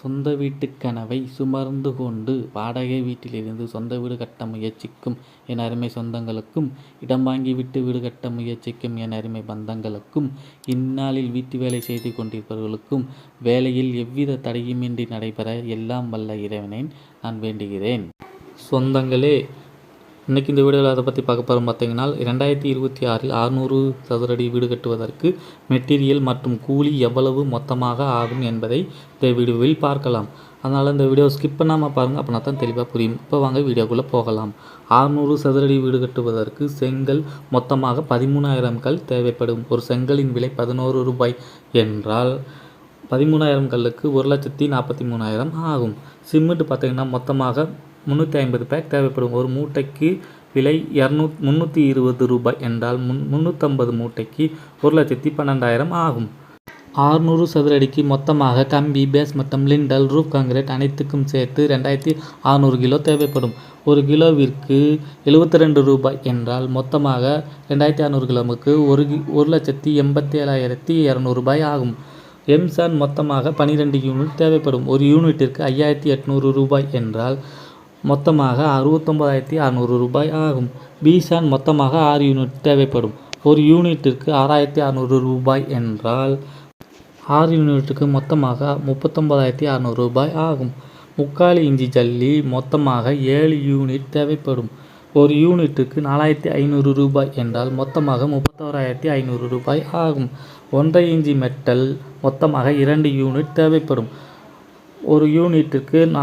சொந்த வீட்டுக் கனவை சுமர்ந்து கொண்டு வாடகை வீட்டிலிருந்து சொந்த வீடு கட்ட முயற்சிக்கும் என் அருமை சொந்தங்களுக்கும், இடம் வாங்கி விட்டு வீடு கட்ட முயற்சிக்கும் என் அருமை பந்தங்களுக்கும், இந்நாளில் வீட்டு வேலை செய்து கொண்டிருப்பவர்களுக்கும் வேலையில் எவ்வித தடையுமின்றி நடைபெற எல்லாம் வல்ல இறைவனை நான் வேண்டுகிறேன். சொந்தங்களே இன்றைக்கி இந்த வீடியோவில் அதை பற்றி பார்க்க போகிறோம் பார்த்தீங்கன்னா ரெண்டாயிரத்தி இருபத்தி ஆறில் அறுநூறு சதுரடி வீடு கட்டுவதற்கு மெட்டீரியல் மற்றும் கூலி எவ்வளவு மொத்தமாக ஆகும் என்பதை இந்த வீடியோவில் பார்க்கலாம். அதனால் இந்த வீடியோ ஸ்கிப் பண்ணாமல் பாருங்கள் அப்படின்னா தான் தெளிவாக புரியும். இப்போ வாங்க வீடியோக்குள்ளே போகலாம். ஆறுநூறு சதுரடி வீடு கட்டுவதற்கு செங்கல் மொத்தமாக பதிமூணாயிரம் கல் தேவைப்படும். ஒரு செங்கலின் விலை பதினோரு ரூபாய் என்றால் பதிமூணாயிரம் கல்லுக்கு ஒரு லட்சத்தி நாற்பத்தி மூணாயிரம் ஆகும். சிமெண்ட் பார்த்திங்கன்னா மொத்தமாக முந்நூற்றி ஐம்பது பேக் தேவைப்படும். ஒரு மூட்டைக்கு விலை இரநூ முந்நூற்றி இருபது ரூபாய் என்றால் முன் முந்நூற்றம்பது மூட்டைக்கு ஒரு லட்சத்தி பன்னெண்டாயிரம் ஆகும். ஆறுநூறு சதுரடிக்கு மொத்தமாக கம்பி, பேஸ் மற்றும் லிண்டல், ரூப் கான்கிரீட் அனைத்துக்கும் சேர்த்து ரெண்டாயிரத்தி அறுநூறு கிலோ தேவைப்படும். ஒரு கிலோவிற்கு எழுபத்தி ரெண்டு ரூபாய் என்றால் மொத்தமாக ரெண்டாயிரத்தி அறுநூறு கிலோவுக்கு ஒரு ஒரு லட்சத்தி எண்பத்தேழாயிரத்தி ஏழாயிரத்தி இரநூறுபாய் ஆகும். எம்சான் மொத்தமாக பனிரெண்டு யூனிட் தேவைப்படும். ஒரு யூனிட்டிற்கு ஐயாயிரத்தி எட்நூறு ரூபாய் என்றால் மொத்தமாக அறுபத்தொம்பதாயிரத்தி அறுநூறு ரூபாய் ஆகும். பிசான் மொத்தமாக ஆறு யூனிட் தேவைப்படும். ஒரு யூனிட்டிற்கு ஆறாயிரத்தி அறுநூறு ரூபாய் என்றால் ஆறு யூனிட்டுக்கு மொத்தமாக முப்பத்தொம்பதாயிரத்தி அறுநூறு ரூபாய் ஆகும். முக்கால் இஞ்சி ஜல்லி மொத்தமாக ஏழு யூனிட் தேவைப்படும். ஒரு யூனிட்டுக்கு நாலாயிரத்தி ஐநூறு ரூபாய் என்றால் மொத்தமாக முப்பத்தோராயிரத்தி ஐநூறு ரூபாய் ஆகும். ஒன்றரை இஞ்சி மெட்டல் மொத்தமாக இரண்டு யூனிட் தேவைப்படும். ஒரு யூனிட்டுக்கு நா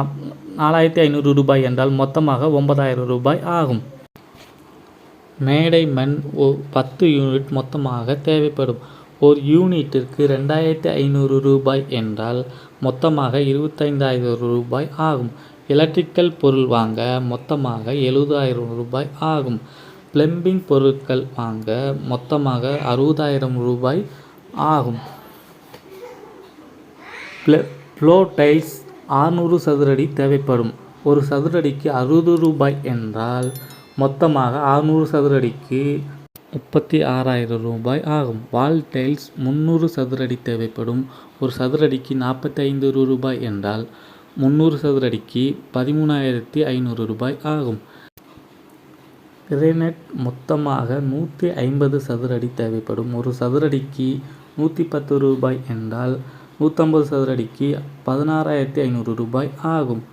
நாலாயிரத்தி ஐநூறு ரூபாய் என்றால் மொத்தமாக ஒன்பதாயிரம் ரூபாய் ஆகும். மேடை மண் ஓ பத்து யூனிட் மொத்தமாக தேவைப்படும். ஒரு யூனிட்டிற்கு ரெண்டாயிரத்தி ஐநூறு ரூபாய் என்றால் மொத்தமாக இருபத்தைந்தாயிரம் ரூபாய் ஆகும். எலக்ட்ரிக்கல் பொருள் வாங்க மொத்தமாக எழுபதாயிரம் ரூபாய் ஆகும். பிளம்பிங் பொருட்கள் வாங்க மொத்தமாக அறுபதாயிரம் ரூபாய் ஆகும். ஃப்ளோ டைல்ஸ் ஆறுநூறு சதுரடி தேவைப்படும். ஒரு சதுரடிக்கு அறுபது ரூபாய் என்றால் மொத்தமாக ஆறுநூறு சதுரடிக்கு முப்பத்தி ஆறாயிரம் ரூபாய் ஆகும். வால் டைல்ஸ் முந்நூறு சதுரடி தேவைப்படும். ஒரு சதுரடிக்கு நாற்பத்தைந்து ரூபாய் என்றால் முந்நூறு சதுரடிக்கு பதிமூணாயிரத்தி ஐநூறு ரூபாய் ஆகும். கிரேனைட் மொத்தமாக நூற்றி ஐம்பது சதுரடி தேவைப்படும். ஒரு சதுரடிக்கு நூற்றி பத்து ரூபாய் என்றால் நூற்றம்பது சதுர அடிக்கு பதினாறாயிரத்தி ஐநூறு ரூபாய் ஆகும்.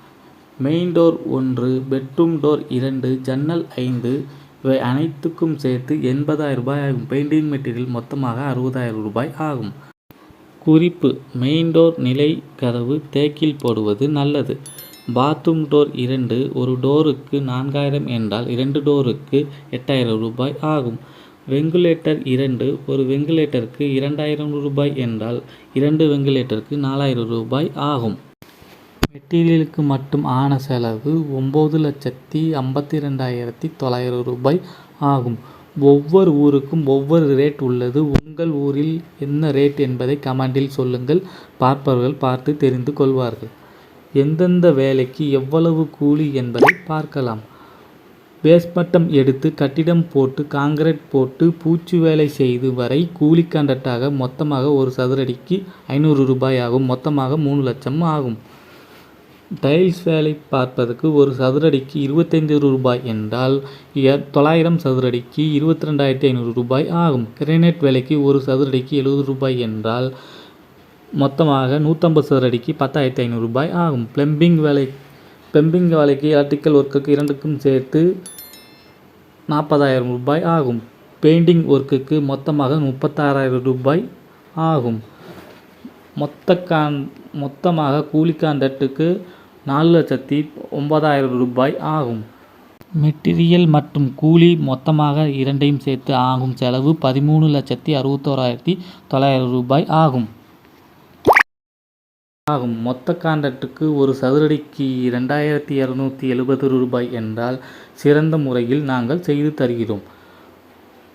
மெயின் டோர் ஒன்று, பெட்ரூம் டோர் இரண்டு, ஜன்னல் ஐந்து இவை அனைத்துக்கும் சேர்த்து எண்பதாயிரம் ரூபாய் ஆகும். பெயிண்டிங் மெட்டீரியல் மொத்தமாக அறுபதாயிரம் ரூபாய் ஆகும். குறிப்பு மெயின் டோர் நிலை கதவு தேக்கில் போடுவது நல்லது. பாத்ரூம் டோர் இரண்டு, ஒரு டோருக்கு நான்காயிரம் என்றால் இரண்டு டோருக்கு எட்டாயிரம் ரூபாய் ஆகும். வெங்குலேட்டர் இரண்டு, ஒரு வெங்குலேட்டருக்கு இரண்டாயிரம் ரூபாய் என்றால் இரண்டு வெங்குலேட்டருக்கு நாலாயிரம் ரூபாய் ஆகும். மெட்டீரியலுக்கு மட்டும் ஆன செலவு ஒம்பது லட்சத்தி ஐம்பத்தி ரெண்டாயிரத்தி தொள்ளாயிரம் ரூபாய் ஆகும். ஒவ்வொரு ஊருக்கும் ஒவ்வொரு ரேட் உள்ளது. உங்கள் ஊரில் என்ன ரேட் என்பதை கமெண்டில் சொல்லுங்கள். பார்ப்பவர்கள் பார்த்து தெரிந்து கொள்வார்கள். எந்தெந்த வேலைக்கு எவ்வளவு கூலி என்பதை பார்க்கலாம். பேஸ்மட்டம் எடுத்து கட்டிடம் போட்டு காங்கிரீட் போட்டு பூச்சு வேலை செய்து வரை கூலி கான்ட்ராக்டாக மொத்தமாக ஒரு சதுரடிக்கு ஐநூறு ரூபாய் ஆகும். மொத்தமாக மூணு லட்சம் ஆகும். டைல்ஸ் வேலை பார்ப்பதற்கு ஒரு சதுரடிக்கு இருபத்தைந்து ரூபாய் என்றால் தொள்ளாயிரம் சதுரடிக்கு இருபத்திரண்டாயிரத்தி ஐநூறு ரூபாய் ஆகும். கிரேனைட் வேலைக்கு ஒரு சதுரடிக்கு எழுபது ரூபாய் என்றால் மொத்தமாக நூற்றம்பது சதுரடிக்கு பத்தாயிரத்தி ஐநூறு ரூபாய் ஆகும். பிளம்பிங் வேலை பிளம்பிங் வேலைக்கு எலக்ட்ரிக்கல் ஒர்க்குக்கு இரண்டுக்கும் சேர்த்து நாற்பதாயிரம் ரூபாய் ஆகும். பெயிண்டிங் ஒர்க்குக்கு மொத்தமாக முப்பத்தாறாயிரம் ரூபாய் ஆகும். மொத்த கான் மொத்தமாக கூலி கான்ட்ராக்டுக்கு நாலு லட்சத்தி ஒன்பதாயிரம் ரூபாய் ஆகும். மெட்டீரியல் மற்றும் கூலி மொத்தமாக இரண்டையும் சேர்த்து ஆகும் செலவு பதிமூணு லட்சத்தி அறுபத்தோராயிரத்தி தொள்ளாயிரம் ரூபாய் ஆகும். ஆகும். மொத்த கான்ட்ராக்டுக்கு ஒரு சதுரடிக்கு ரெண்டாயிரத்தி இருநூத்தி எழுபது ரூபாய் என்றால் சிறந்த முறையில் நாங்கள் செய்து தருகிறோம்.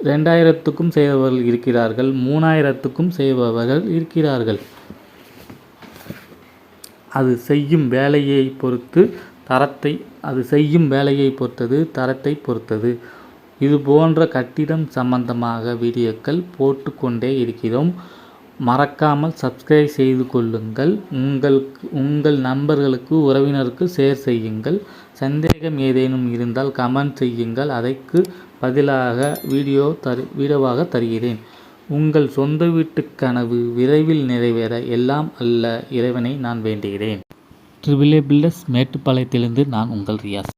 ரெண்டாயிரத்துக்கும் செய்பவர்கள் இருக்கிறார்கள். மூணாயிரத்துக்கும் செய்பவர்கள் இருக்கிறார்கள். அது செய்யும் வேலையை பொறுத்து தரத்தை அது செய்யும் வேலையை பொறுத்தது தரத்தை பொறுத்தது. இது போன்ற கட்டிடம் சம்பந்தமாக வீடியோக்கள் போட்டுக்கொண்டே இருக்கிறோம். மறக்காமல் சப்ஸ்கிரைப் செய்து கொள்ளுங்கள். உங்களுக்கு உங்கள் நண்பர்களுக்கு உறவினருக்கு ஷேர் செய்யுங்கள். சந்தேகம் ஏதேனும் இருந்தால் கமெண்ட் செய்யுங்கள். அதற்கு பதிலாக வீடியோ தரு வீடியோவாக தருகிறேன். உங்கள் சொந்த வீட்டு கனவு விரைவில் நிறைவேற எல்லாம் அல்ல. இறைவனை நான் வேண்டுகிறேன். ட்ரிபிள் ஏ பில்டர்ஸ் மேட்டுப்பாளையத்திலிருந்து நான் உங்கள் ரியாஸ்.